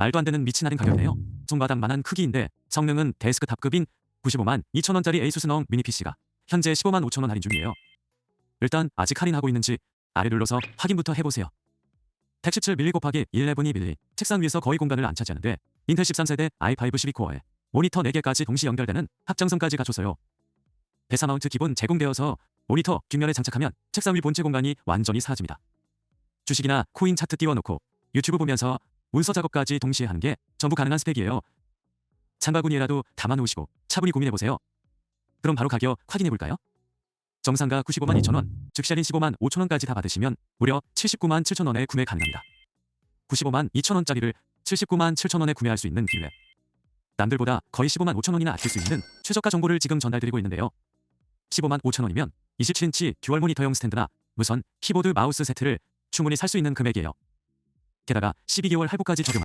말도 안 되는 미친 할인 가격이네요. 손바닥만한 크기인데 성능은 데스크탑급인 95만 2천원짜리 에이수스 넘 미니 PC가 현재 15만 5천원 할인 중이에요. 일단 아직 할인하고 있는지 아래 눌러서 확인부터 해보세요. 탭17 밀리 곱하기 11이 밀리 책상 위에서 거의 공간을 안 차지하는데 인텔 13세대 i5 12코어에 모니터 4개까지 동시 연결되는 합장성까지 갖춰서요. 대사 마운트 기본 제공되어서 모니터 뒷면에 장착하면 책상 위 본체 공간이 완전히 사라집니다. 주식이나 코인 차트 띄워놓고 유튜브 보면서 문서 작업까지 동시에 하는 게 전부 가능한 스펙이에요. 장바구니에라도 담아놓으시고 차분히 고민해보세요. 그럼 바로 가격 확인해볼까요? 정상가 95만 2천원, 즉시할인 15만 5천원까지 다 받으시면 무려 79만 7천원에 구매 가능합니다. 95만 2천원짜리를 79만 7천원에 구매할 수 있는 기회. 남들보다 거의 15만 5천원이나 아낄 수 있는 최저가 정보를 지금 전달드리고 있는데요. 15만 5천원이면 27인치 듀얼 모니터용 스탠드나 무선 키보드 마우스 세트를 충분히 살 수 있는 금액이에요. 게다가 12개월 할부까지 적용.